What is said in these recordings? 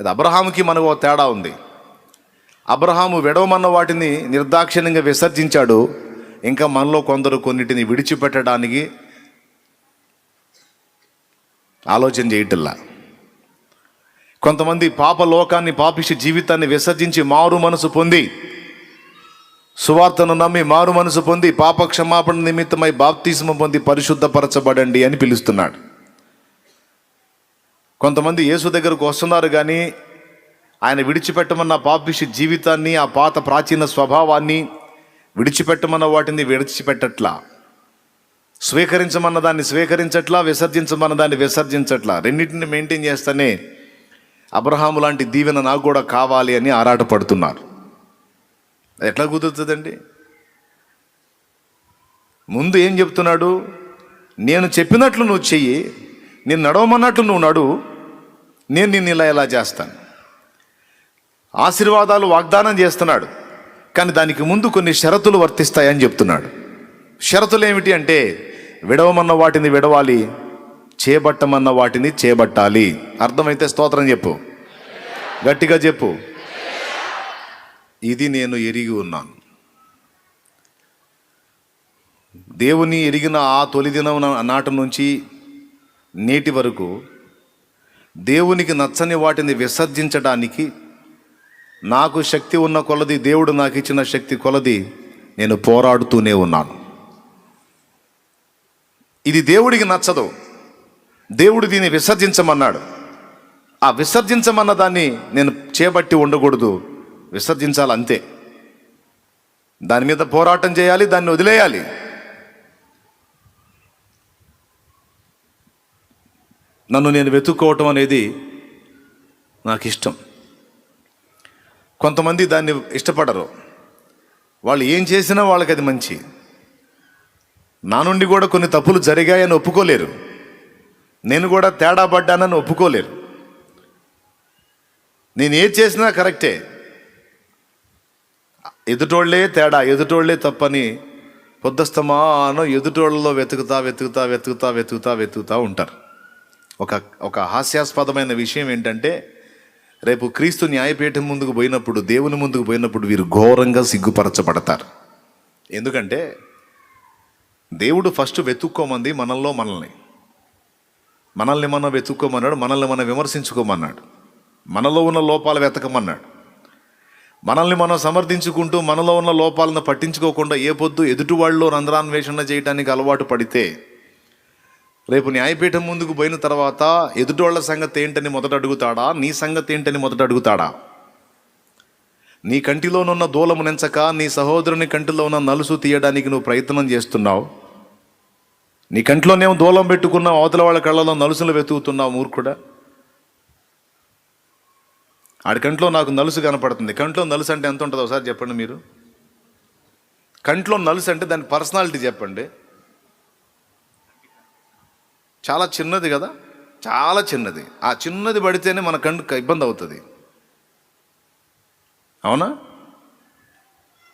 అది అబ్రహాముకి మనకు తేడా ఉంది. అబ్రహాము విడవమన్న వాటిని నిర్దాక్షిణ్యంగా విసర్జించాడు. ఇంకా మనలో కొందరు కొన్నిటిని విడిచిపెట్టడానికి ఆలోచన చేయటల్లా కొంతమంది పాప లోకాన్ని పాపిషి జీవితాన్ని విసర్జించి మారు మనసు పొంది సువార్తను నమ్మి మారు మనసు పొంది పాప క్షమాపణ నిమిత్తమై బాప్తిస్మ పొంది పరిశుద్ధపరచబడండి అని పిలుస్తున్నాడు. కొంతమంది యేసు దగ్గరకు వస్తున్నారు కానీ ఆయన విడిచిపెట్టమన్న పాపిషి జీవితాన్ని ఆ పాత ప్రాచీన స్వభావాన్ని విడిచిపెట్టమన్న వాటిని విడిచిపెట్టట్లా? స్వీకరించమన్న దాన్ని స్వీకరించట్లా? విసర్జించమన్న దాన్ని విసర్జించట్లా? రెండింటిని మెయింటైన్ చేస్తేనే అబ్రహాము లాంటి దీవెన నాకు కూడా కావాలి అని ఆరాటపడుతున్నారు. అది ఎట్లా కుదురుతుందండి? ముందు ఏం చెప్తున్నాడు? నేను చెప్పినట్లు నువ్వు చెయ్యి నేను నడవమన్నట్లు నువ్వు నడు నేను నిన్ను ఇలా ఇలా చేస్తాను? ఆశీర్వాదాలు వాగ్దానం చేస్తున్నాడు కానీ దానికి ముందు కొన్ని షరతులు వర్తిస్తాయని చెప్తున్నాడు. షరతులు ఏమిటి అంటే విడవమన్న వాటిని విడవాలి చేపట్టమన్న వాటిని చేపట్టాలి అర్థమైతే స్తోత్రం చెప్పు. గట్టిగా చెప్పు. ఇది నేను ఎరిగి ఉన్నాను. దేవుని ఎరిగిన ఆ తొలి దినం నాటి నుంచి నేటి వరకు దేవునికి నచ్చని వాటిని విసర్జించడానికి నాకు శక్తి ఉన్న కొలది దేవుడు నాకు ఇచ్చిన శక్తి కొలది నేను పోరాడుతూనే ఉన్నాను. ఇది దేవుడికి నచ్చదు. దేవుడు దీన్ని విసర్జించమన్నాడు. ఆ విసర్జించమన్న దాన్ని నేను చేపట్టి ఉండకూడదు. విసర్జించాలి అంతే దాని మీద పోరాటం చేయాలి దాన్ని వదిలేయాలి. నన్ను నేను వెతుక్కోవటం అనేది నాకు ఇష్టం కొంతమంది దాన్ని ఇష్టపడరు. వాళ్ళు ఏం చేసినా వాళ్ళకి అది మంచి. నా నుండి కూడా కొన్ని తప్పులు జరిగాయని ఒప్పుకోలేరు. నేను కూడా తేడా పడ్డానని ఒప్పుకోలేరు. నేను ఏది చేసినా కరెక్టే. ఎదుటోళ్ళే తేడా ఎదుటోళ్ళే తప్పని పొద్దుస్తమానో ఎదుటోళ్ళలో వెతుకుతా వెతుకుతా వెతుకుతా వెతుకుతా వెతుకుతా ఉంటారు. ఒక ఒక హాస్యాస్పదమైన విషయం ఏంటంటే రేపు క్రీస్తు న్యాయపీఠం ముందుకు పోయినప్పుడు దేవుని ముందుకు పోయినప్పుడు వీరు ఘోరంగా సిగ్గుపరచబడతారు. ఎందుకంటే దేవుడు ఫస్ట్ వెతుక్కోమంది మనల్లో మనల్ని. మనల్ని మనం వెతుక్కోమన్నాడు మనల్ని మనం విమర్శించుకోమన్నాడు. మనలో ఉన్న లోపాలు వెతకమన్నాడు. మనల్ని మనం సమర్థించుకుంటూ మనలో ఉన్న లోపాలను పట్టించుకోకుండా ఏ పొద్దు ఎదుటి వాళ్ళలో రంధ్రాన్వేషణ చేయడానికి అలవాటు పడితే రేపు న్యాయపీఠం ముందుకు పోయిన తర్వాత ఎదుటోళ్ళ సంగతి ఏంటని మొదట అడుగుతాడా? నీ సంగతి ఏంటని మొదట అడుగుతాడా? నీ కంటిలోనున్న దూలము నెంచక నీ సహోదరుని కంటిలో ఉన్న నలుసు తీయడానికి నువ్వు ప్రయత్నం చేస్తున్నావు. నీ కంటిలోనేమో దూలం పెట్టుకున్నావు అవతల వాళ్ళ కళ్ళలో నలుసులు వెతుకుతున్నావు మూర్ఖుడా. ఆడి కంట్లో నాకు నలుసు కనపడుతుంది. కంట్లో నలుసు అంటే ఎంత ఉంటుందో ఒకసారి చెప్పండి మీరు. కంట్లో నలుసు అంటే దాని పర్సనాలిటీ చెప్పండి. చాలా చిన్నది కదా? చాలా చిన్నది. ఆ చిన్నది పడితేనే మన కండు ఇబ్బంది అవుతుంది. అవునా?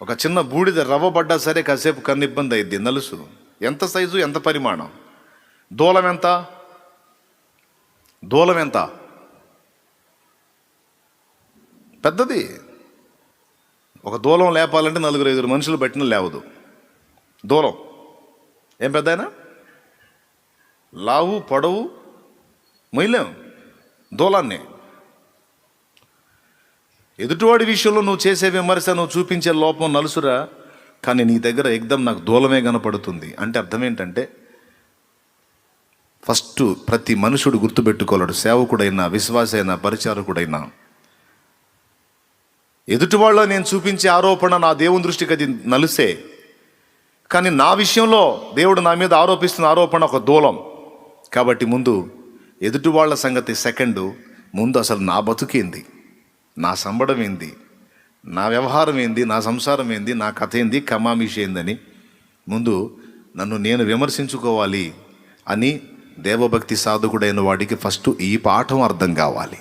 ఒక చిన్న బూడిద రవ్వ పడ్డా సరే కాసేపు కన్ను ఇబ్బంది అయింది నలుసు. ఎంత సైజు ఎంత పరిమాణం? దూలం ఎంత? దూలం ఎంత? పెద్దది. ఒక దూలం లేపాలంటే నలుగురు ఐదుగురు మనుషులు పెట్టిన లేవదు. దూలం. ఏం పెద్ద లావు పొడవు మొయ్యలేం దూలాన్ని. ఎదుటివాడి విషయంలో నువ్వు చేసే విమర్శ నువ్వు చూపించే లోపం నలుసురా కానీ నీ దగ్గర ఎగ్దం నాకు దూలమే కనపడుతుంది. అంటే అర్థం ఏంటంటే ఫస్ట్ ప్రతి మనుషుడు గుర్తుపెట్టుకోలేడు సేవకుడైనా విశ్వాసైనా పరిచారకుడైనా. ఎదుటివాళ్ళ నేను చూపించే ఆరోపణ నా దేవుని దృష్టికి అది నలుసే. కానీ నా విషయంలో దేవుడు నా మీద ఆరోపిస్తున్న ఆరోపణ ఒక దూలం. కాబట్టి ముందు ఎదుటి వాళ్ళ సంగతి సెకండు ముందు అసలు నా బతుకేంది నా సంబడం ఏంది? నా వ్యవహారం ఏంది? నా సంసారం ఏంది? నా కథ ఏంది? కమామిషి ఏందని ముందు నన్ను నేను విమర్శించుకోవాలి అని దేవభక్తి సాధకుడైన వాడికి ఫస్ట్ ఈ పాఠం అర్థం కావాలి.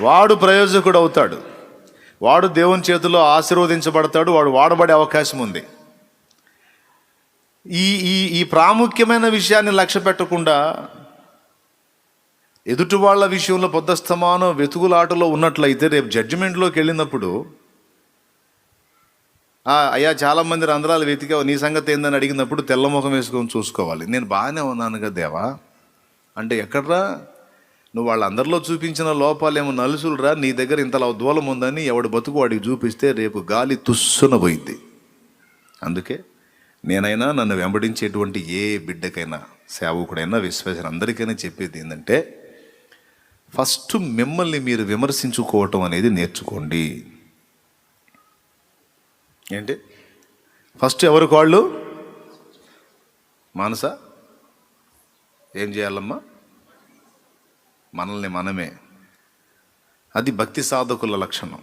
వాడు ప్రయోజకుడు అవుతాడు వాడు దేవుని చేతిలో ఆశీర్వదించబడతాడు. వాడు వాడబడే అవకాశం ఉంది. ఈ ఈ ఈ ప్రాముఖ్యమైన విషయాన్ని లక్ష్య పెట్టకుండా ఎదుటి వాళ్ళ విషయంలో పొద్దస్తమానం వెతుకులాటలో ఉన్నట్లయితే రేపు జడ్జిమెంట్లోకి వెళ్ళినప్పుడు అయ్యా చాలా మంది రంధ్రాలు వెతికావు నీ సంగతి ఏందని అడిగినప్పుడు తెల్లముఖం వేసుకొని చూసుకోవాలి. నేను బాగానే ఉన్నాను కదా దేవా. అంటే ఎక్కడ్రా? నువ్వు వాళ్ళందరిలో చూపించిన లోపాలేమో నలుసులురా. నీ దగ్గర ఇంతలా దూలం ఉందని ఎవడు బతుకు వాడికి చూపిస్తే రేపు గాలి తుస్సున పోయింది అందుకే నేనైనా నన్ను వెంబడించేటువంటి ఏ బిడ్డకైనా సేవకుడైనా విశ్వాసం అందరికైనా చెప్పేది ఏంటంటే ఫస్ట్ మిమ్మల్ని మీరు విమర్శించుకోవటం అనేది నేర్చుకోండి. ఏంటి? ఫస్ట్ ఎవరికి వాళ్ళు మానస? ఏం చేయాలమ్మా? మనల్ని మనమే. అది భక్తి సాధకుల లక్షణం.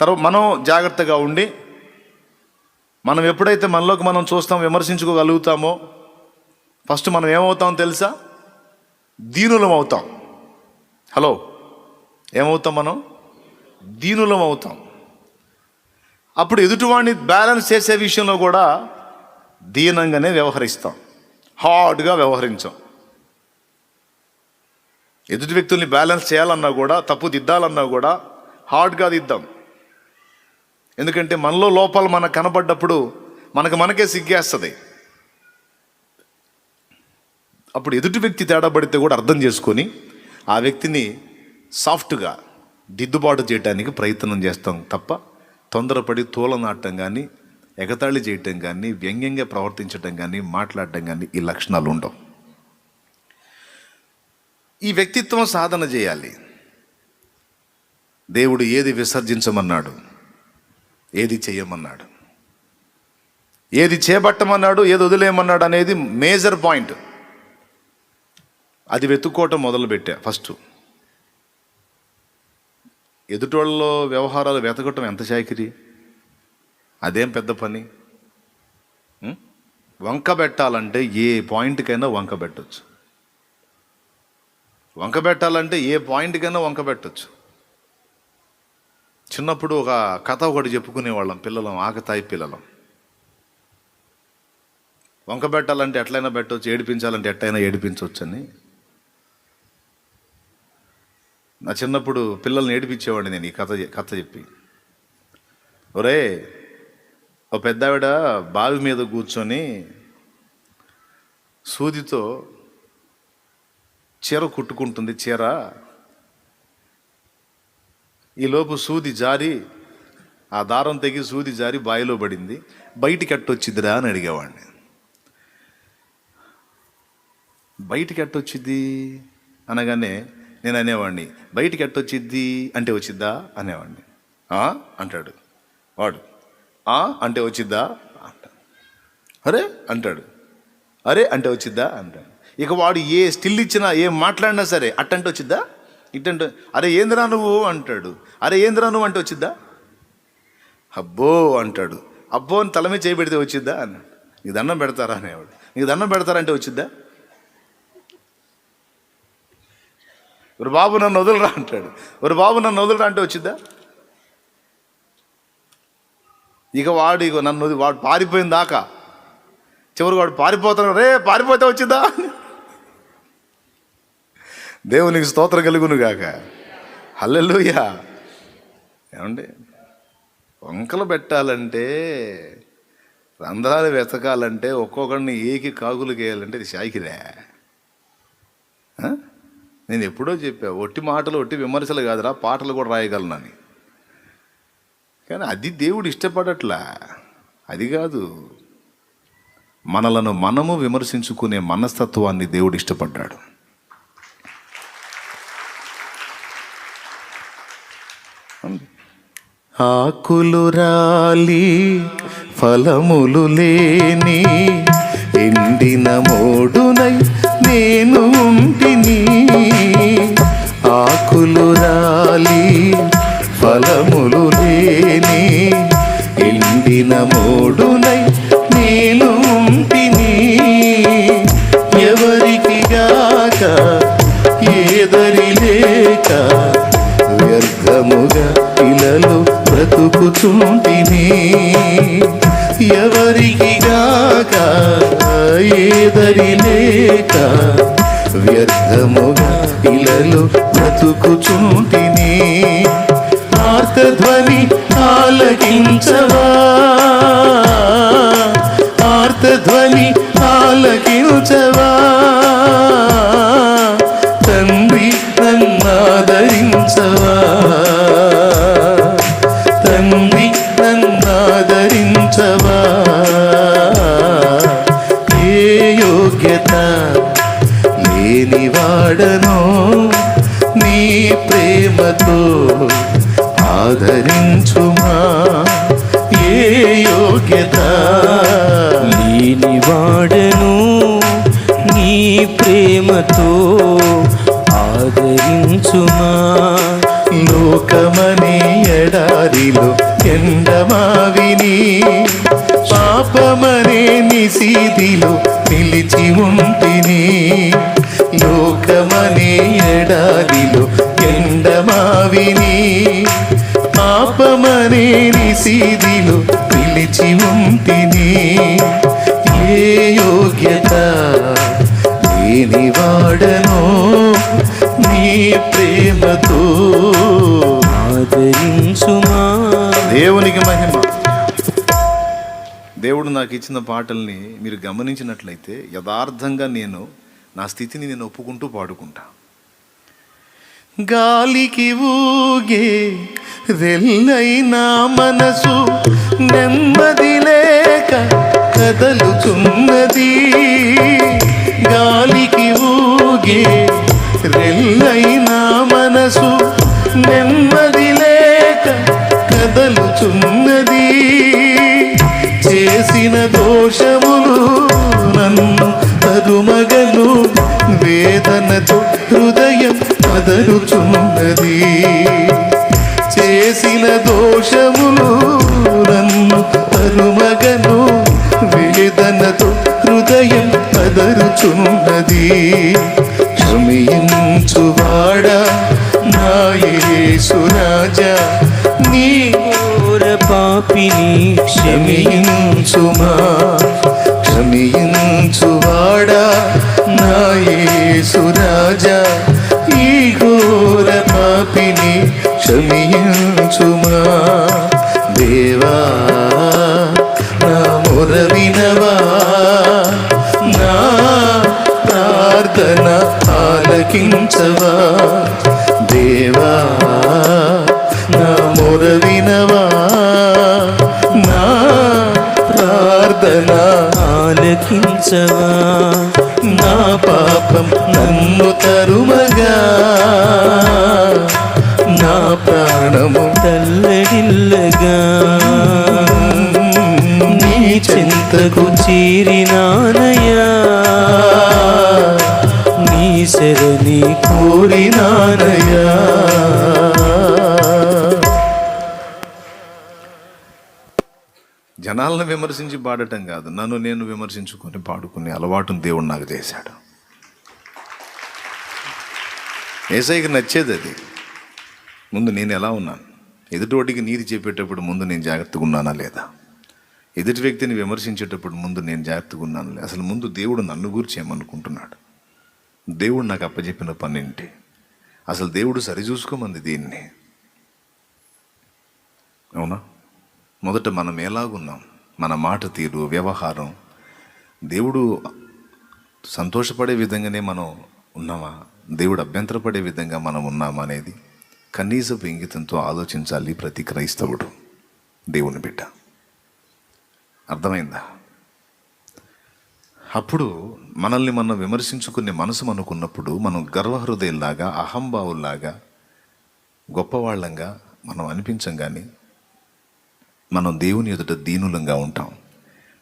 తర్వాత మనం జాగ్రత్తగా ఉండి మనం ఎప్పుడైతే మనలోకి మనం చూస్తాం విమర్శించుకోగలుగుతామో ఫస్ట్ మనం ఏమవుతాం తెలుసా? దీనులం అవుతాం. హలో ఏమవుతాం మనం? దీనులం అవుతాం. అప్పుడు ఎదుటివాడిని బ్యాలెన్స్ చేసే విషయంలో కూడా దీనంగానే వ్యవహరిస్తాం. హార్డ్గా వ్యవహరించాం. ఎదుటి వ్యక్తుల్ని బ్యాలెన్స్ చేయాలన్నా కూడా తప్పు దిద్దాలన్నా కూడా హార్డ్గా దిద్దాం. ఎందుకంటే మనలో లోపాలు మనకు కనపడ్డప్పుడు మనకు మనకే సిగ్గేస్తుంది. అప్పుడు ఎదుటి వ్యక్తి తేడా పడితే కూడా అర్థం చేసుకొని ఆ వ్యక్తిని సాఫ్ట్గా దిద్దుబాటు చేయడానికి ప్రయత్నం చేస్తాం తప్ప తొందరపడి తోలనాటం కానీ ఎగతాళి చేయటం కానీ వ్యంగ్యంగా ప్రవర్తించడం కానీ మాట్లాడటం కానీ ఈ లక్షణాలు ఉండవు. ఈ వ్యక్తిత్వం సాధన చేయాలి. దేవుడు ఏది విసర్జించమన్నాడు? ఏది చేయమన్నాడు? ఏది చేపట్టమన్నాడు? ఏది వదిలేయమన్నాడు అనేది మేజర్ పాయింట్. అది వెతుక్కోవటం మొదలుపెట్టా ఫస్ట్. ఎదుటోళ్ళలో వ్యవహారాలు వెతకటం ఎంత చాకిరి? అదేం పెద్ద పని? వంక పెట్టాలంటే ఏ పాయింట్కైనా వంక పెట్టచ్చు. వంక పెట్టాలంటే ఏ పాయింట్కైనా వంక పెట్టచ్చు. చిన్నప్పుడు ఒక కథ ఒకటి చెప్పుకునేవాళ్ళం పిల్లలం ఆకతాయి పిల్లలం. వంక పెట్టాలంటే ఎట్లయినా పెట్టవచ్చు ఏడిపించాలంటే ఎట్లయినా ఏడిపించవచ్చు అని నా చిన్నప్పుడు పిల్లల్ని ఏడిపించేవాడిని నేను ఈ కథ కథ చెప్పి. ఒరే ఓ పెద్దావిడ బావి మీద కూర్చొని సూదితో చీర కుట్టుకుంటుంది చీర. ఈలోపు సూది జారి ఆ దారం తెగి సూది జారి బాయిలో పడింది. బయటికి ఎట్టొచ్చిద్దిరా అని అడిగేవాడిని. బయటికి ఎట్టొచ్చిద్ది అనగానే నేను అనేవాడిని బయటికి ఎట్టొచ్చిద్ది అంటే వచ్చిద్దా? అనేవాడిని. "ఆ?" అంటాడు. వాడు "ఆ?" అంటే వచ్చిద్దా? అంట అరే? అంటాడు. అరే? అంటే వచ్చిద్దా? అంటాడు. ఇక వాడు ఏ స్టిల్ ఇచ్చినా ఏం మాట్లాడినా సరే అట్టంటే వచ్చిద్దా ఇట్టంటే అరే ఏందిరా నువ్వు? అంటాడు. అరే ఏందిరా నువ్వు? అంటే వచ్చిద్దా? అబ్బో అంటాడు. అబ్బో అని తలమే చేయబెడితే వచ్చిద్దా? అన్నాడు. నీకు దండం పెడతారా? అనేవాడు. నీకు దండం పెడతారంటే వచ్చిద్దా? ఒక బాబు నన్ను వదలరా అంటాడు. ఒక బాబు నన్ను వదలరా అంటే వచ్చిద్దా? ఇక వాడు ఇక నన్ను వాడు పారిపోయిన దాకా చివరికి వాడు పారిపోతాడు రే పారిపోతే వచ్చిద్దా? దేవునికి స్తోత్రం కలుగును గాక. హల్లెలూయా. ఏమండి? వంకలు పెట్టాలంటే రంధ్రాలు వెతకాలంటే ఒక్కొక్కడిని ఏకి కాకులు వేయాలంటే ఇది శాయికిరే నేను ఎప్పుడో చెప్పా ఒట్టి మాటలు ఒట్టి విమర్శలు కాదురా పాటలు కూడా రాయగలనని కానీ అది దేవుడు ఇష్టపడట్లా. అది కాదు. మనలను మనము విమర్శించుకునే మనస్తత్వాన్ని దేవుడు ఇష్టపడ్డాడు. ఆకులు రాలి ఫలములు లేని ఎండిన మోడునై నేను ఉంటిని. ఆకులు రాలి ఫలములు లేని ఎండిన మోడునై ఎవరికి లేక వ్యర్థముగా ఇలలో బ్రతుకుచుంటిని ఆర్తధ్వని ఆలకించవా? లోకమనే ఎడారిలో ఎండమావిని పాపమనే నిసీదిలో నిలిచి ఉంటిని. లోకమనే ఎడారిలో ఎండమావిని పాపమనే నిసీదిలో నిలిచి ఉంటిని. ఏ యోగ్యత లేనివాడనో నీ ప్రేమ ఆదరించుమా దేవునికి మహిమ. దేవుడు నాకు ఇచ్చిన పాటల్ని మీరు గమనించినట్లయితే యథార్థంగా నేను నా స్థితిని నేను ఒప్పుకుంటూ పాడుకుంటా. గాలికి ఊగే రెల్లైన మనసు నెమ్మది లేక కదలుచున్నది. గాలికి ఊగే రెల్లైన మనసు నెమ్మది లేక కదలుచున్నది. చేసిన దోషములు నన్ను తరుమగను వేదనతో హృదయం కదలుచున్నది. చేసిన దోషములు నన్ను తరుమగను వేదనతో హృదయం కదలుచున్నది. క్షమించుమా? క్షమించువాడా? నా యేసురాజా ఈ ఘోర పాపిని క్షమించుమా? దేవా నా మొర వినవా నా ప్రార్థన ఆలకించవా? దేవా ఆలకించవా నా పాపం నన్ను తరుమగా? నా ప్రాణము తల్లడిల్లగా? నీ చింతకు చేరినానయ్యా? నీ శరణి కోరినానయ్యా? జనాలను విమర్శించి పాడటం కాదు. నన్ను నేను విమర్శించుకొని పాడుకునే అలవాటును దేవుడు నాకు చేశాడు. ఏసైకి నచ్చేది అది. ముందు నేను ఎలా ఉన్నాను? ఎదుటివాడికి నీతి చెప్పేటప్పుడు ముందు నేను జాగ్రత్తగా ఉన్నానా లేదా? ఎదుటి వ్యక్తిని విమర్శించేటప్పుడు ముందు నేను జాగ్రత్తగా ఉన్నాను లేదా? అసలు ముందు దేవుడు నన్ను గురించి ఏమనుకుంటున్నాడు? దేవుడు నాకు అప్పచెప్పిన పనింటి అసలు దేవుడు సరిచూసుకోమంది దీన్ని. అవునా? మొదట మనం ఎలాగున్నాం? మన మాట తీరు వ్యవహారం దేవుడు సంతోషపడే విధంగానే మనం ఉన్నామా? దేవుడు అభ్యంతరపడే విధంగా మనం ఉన్నామా అనేది కనీసపు ఇంగితంతో ఆలోచించాలి ప్రతి క్రైస్తవుడు. దేవుని బిడ్డ. అర్థమైందా? అప్పుడు మనల్ని మనం విమర్శించుకునే మనసు మనకున్నప్పుడు మనం గర్వహృదయంలాగా అహంభావుల్లాగా గొప్పవాళ్ళంగా మనం అనిపించం కానీ మనం దేవుని ఎదుట దీనులంగా ఉంటాం.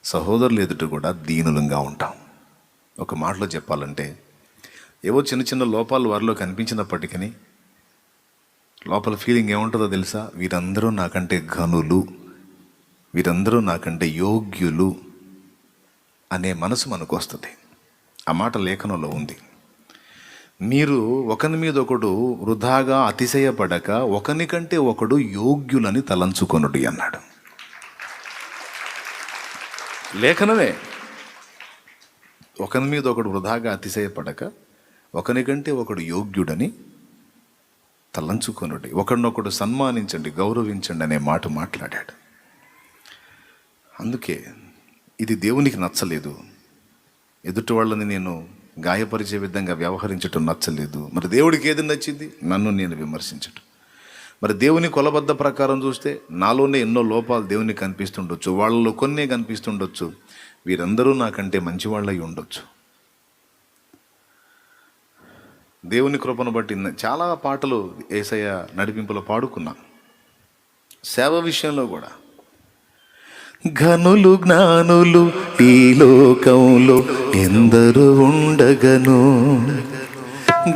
సహోదరుల ఎదుట కూడా దీనులంగా ఉంటాం. ఒక మాటలో చెప్పాలంటే ఏవో చిన్న చిన్న లోపాలు వారిలో కనిపించినప్పటికీ లోపల ఫీలింగ్ ఏముంటుందో తెలుసా? వీరందరూ నాకంటే ఘనులు వీరందరూ నాకంటే యోగ్యులు అనే మనసు మనకు వస్తుంది. ఆ మాట లేఖనంలో ఉంది. మీరు ఒకని మీద ఒకడు వృధాగా అతిశయపడక ఒకని కంటే ఒకడు యోగ్యులని తలంచుకొనుడి అన్నాడు. లేఖనమే. ఒకని మీద ఒకడు వృధాగా అతిశయపడక ఒకనికంటే ఒకడు యోగ్యుడని తలంచుకొనుడి. ఒకడినొకడు సన్మానించండి గౌరవించండి అనే మాట మాట్లాడాడు. అందుకే ఇది దేవునికి నచ్చలేదు. ఎదుటి వాళ్ళని నేను గాయపరిచే విధంగా వ్యవహరించటం నచ్చలేదు. మరి దేవుడికి ఏది నచ్చింది? నన్ను నేను విమర్శించటం. మరి దేవుని కొలబద్ద ప్రకారం చూస్తే నాలోనే ఎన్నో లోపాలు దేవునికి కనిపిస్తుండొచ్చు వాళ్ళలో కొన్ని కనిపిస్తుండొచ్చు వీరందరూ నాకంటే మంచివాళ్ళై ఉండొచ్చు. దేవుని కృపను బట్టి చాలా పాటలు ఏసయ్య నడిపింపులో పాడుకున్నాం. సేవ విషయంలో కూడా. ఘనులు జ్ఞానులు ఈ లోకంలో ఎందరు ఉండగను.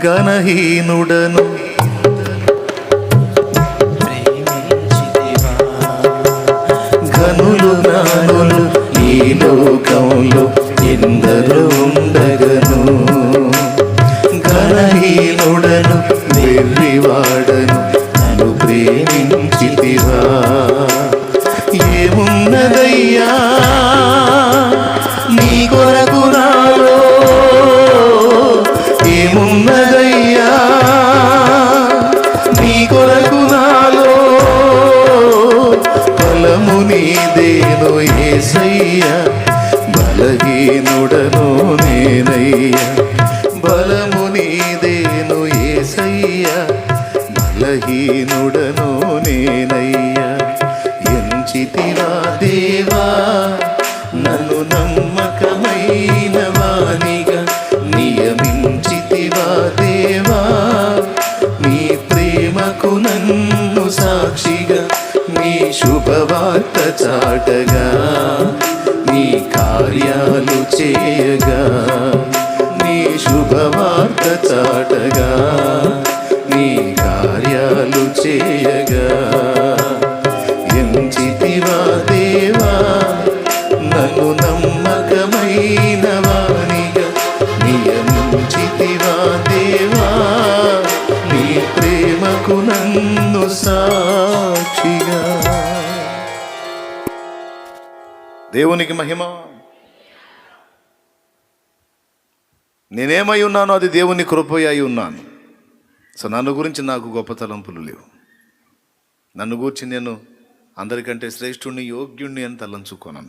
ఘనహీనుడను బలహీనుడను నేనయ్యా. ఎంచితివా దేవా నన్ను నమ్మకమైన వాణిగా నియమించితివా దేవా. నీ ప్రేమకు నన్ను సాక్షిగా నీ శుభవార్త చాటగా నీ కార్యాలు చేయగా నీ శుభవార్త చాటగా. కార్యాలు చేయగా ఎంచితివా దేవా నన్ను నమ్మకమైన వాణిగా నియమించితివా దేవా నీ ప్రేమకు నన్ను సాక్షిగా. దేవునికి మహిమ. నేనేమై ఉన్నానో అది దేవుని కృపయ్య అయి ఉన్నాను. సో నన్ను గురించి నాకు గొప్ప తలంపులు లేవు. నన్ను గురించి నేను అందరికంటే శ్రేష్ఠుణ్ణి యోగ్యుణ్ణి అని తలంచుకోనను.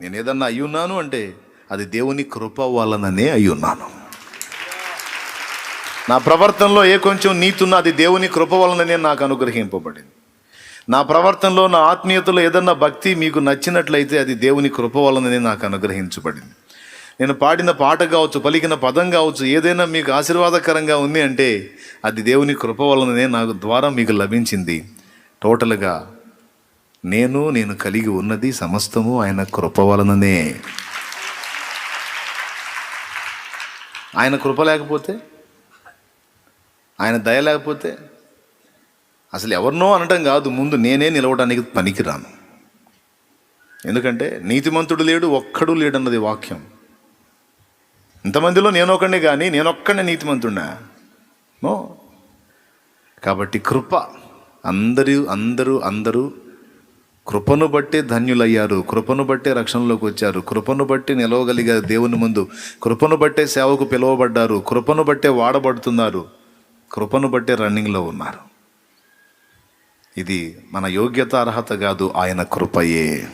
నేను ఏదన్నా అయ్యున్నాను ఉన్నాను అంటే అది దేవుని కృప వలననే అయ్యున్నాను. ఉన్నాను నా ప్రవర్తనలో ఏ కొంచెం నీతున్నా అది దేవుని కృప వలననే నాకు అనుగ్రహింపబడింది. నా ప్రవర్తనలో నా ఆత్మీయతలో ఏదన్నా భక్తి మీకు నచ్చినట్లయితే అది దేవుని కృప వలననే నాకు అనుగ్రహించబడింది. నేను పాడిన పాట కావచ్చు పలికిన పదం కావచ్చు ఏదైనా మీకు ఆశీర్వాదకరంగా ఉంది అంటే అది దేవుని కృప వలననే నాకు ద్వారా మీకు లభించింది. టోటల్గా నేను నేను కలిగి ఉన్నది సమస్తము ఆయన కృప వలననే. ఆయన కృప లేకపోతే? ఆయన దయ లేకపోతే? అసలు ఎవరినో అనటం కాదు ముందు నేనే నిలవడానికి పనికిరాను. ఎందుకంటే నీతిమంతుడు లేడు ఒక్కడు లేడన్నది వాక్యం. ఇంతమందిలో నేను కానీ నేనొక్కడే నీతిమంతున్నా నో. కాబట్టి కృప. అందరూ అందరూ అందరూ కృపను బట్టే ధన్యులయ్యారు. కృపను బట్టే రక్షణలోకి వచ్చారు. కృపను బట్టి నిలవగలిగారు దేవుని ముందు. కృపను బట్టే సేవకు పిలువబడ్డారు. కృపను బట్టే వాడబడుతున్నారు. కృపను బట్టే రన్నింగ్లో ఉన్నారు. ఇది మన యోగ్యత అర్హత కాదు. ఆయన కృపయే.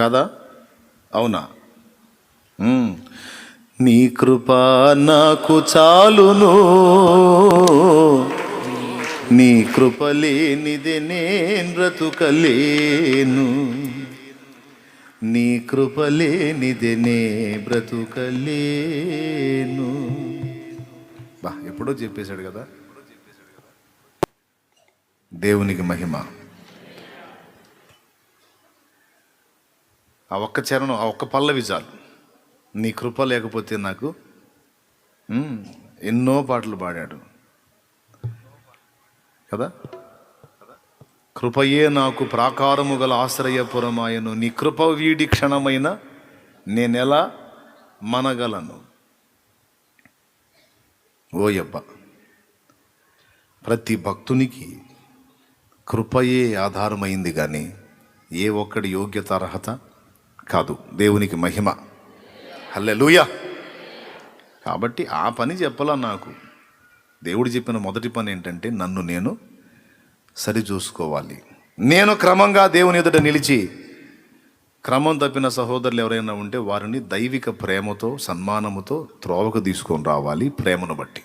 కాదా? అవునా? నీ కృప నాకు చాలును. నీ కృప లేనిదే నేను బ్రతుకలేను. నీ కృప లేనిదే నే బ్రతుకలేను. బా ఎప్పుడో చెప్పేశాడు కదా? దేవునికి మహిమ. ఆ ఒక్క చరణం ఆ ఒక్క పల్లవి చాలు. నీ కృప లేకపోతే నాకు ఎన్నో పాటలు పాడాడు. కదా? కృపయే నాకు ప్రాకారము గల ఆశ్రయపురమాయను నీ కృప వీడి క్షణమైన నేనెలా మనగలను. ఓయబ్బ ప్రతి భక్తునికి కృపయే ఆధారమైంది కానీ ఏ ఒక్కడి యోగ్యత అర్హత? కాదు దేవునికి మహిమ. హల్లెలూయా. కాబట్టి ఆ పని చెప్పాలా నాకు. దేవుడు చెప్పిన మొదటి పని ఏంటంటే నన్ను నేను సరిచూసుకోవాలి. నేను క్రమంగా దేవుని ఎదుట నిలిచి క్రమం తప్పిన సహోదరులు ఎవరైనా ఉంటే వారిని దైవిక ప్రేమతో సన్మానముతో త్రోవకు తీసుకొని రావాలి ప్రేమను బట్టి.